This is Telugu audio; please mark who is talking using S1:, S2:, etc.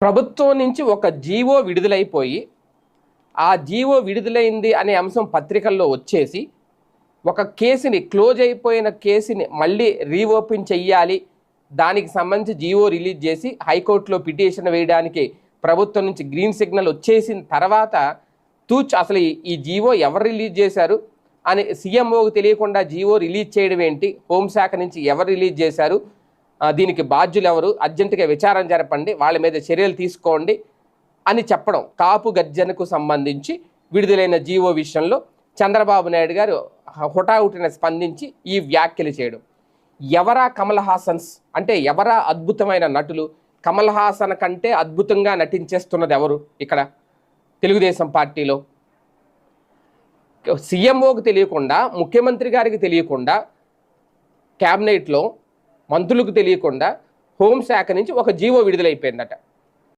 S1: ప్రభుత్వం నుంచి ఒక జీవో విడుదలైపోయి ఆ జీవో విడుదలైంది అనే అంశం పత్రికల్లో వచ్చేసి ఒక కేసుని క్లోజ్ అయిపోయిన కేసుని మళ్ళీ రీఓపెన్ చెయ్యాలి. దానికి సంబంధించి జీవో రిలీజ్ చేసి హైకోర్టులో పిటిషన్ వేయడానికి ప్రభుత్వం నుంచి గ్రీన్ సిగ్నల్ వచ్చేసిన తర్వాత తూచ్ అసలు ఈ- జీవో ఎవరు రిలీజ్ చేశారు? అని సీఎంఓకి తెలియకుండా జీవో రిలీజ్ చేయడం ఏంటి? హోంశాఖ నుంచి ఎవరు రిలీజ్ చేశారు? దీనికి బాధ్యులు ఎవరు అర్జెంటుగా విచారం జరపండి వాళ్ళ మీద చర్యలు తీసుకోండి అని చెప్పడం కాపు గర్జనకు సంబంధించి విడుదలైన జీవో విషయంలో చంద్రబాబు నాయుడు గారు హుటాహుటిన స్పందించి ఈ వ్యాఖ్యలు చేయడం. ఎవరా కమల్ హాసన్స్? అంటే ఎవరా అద్భుతమైన నటులు? కమల్ హాసన్ కంటే అద్భుతంగా నటించేస్తున్నది ఎవరు ఇక్కడ? తెలుగుదేశం పార్టీలో. సీఎంఓకి తెలియకుండా ముఖ్యమంత్రి గారికి తెలియకుండా క్యాబినెట్లో మంత్రులకు తెలియకుండా హోంశాఖ నుంచి ఒక జీవో విడుదలైపోయిందట.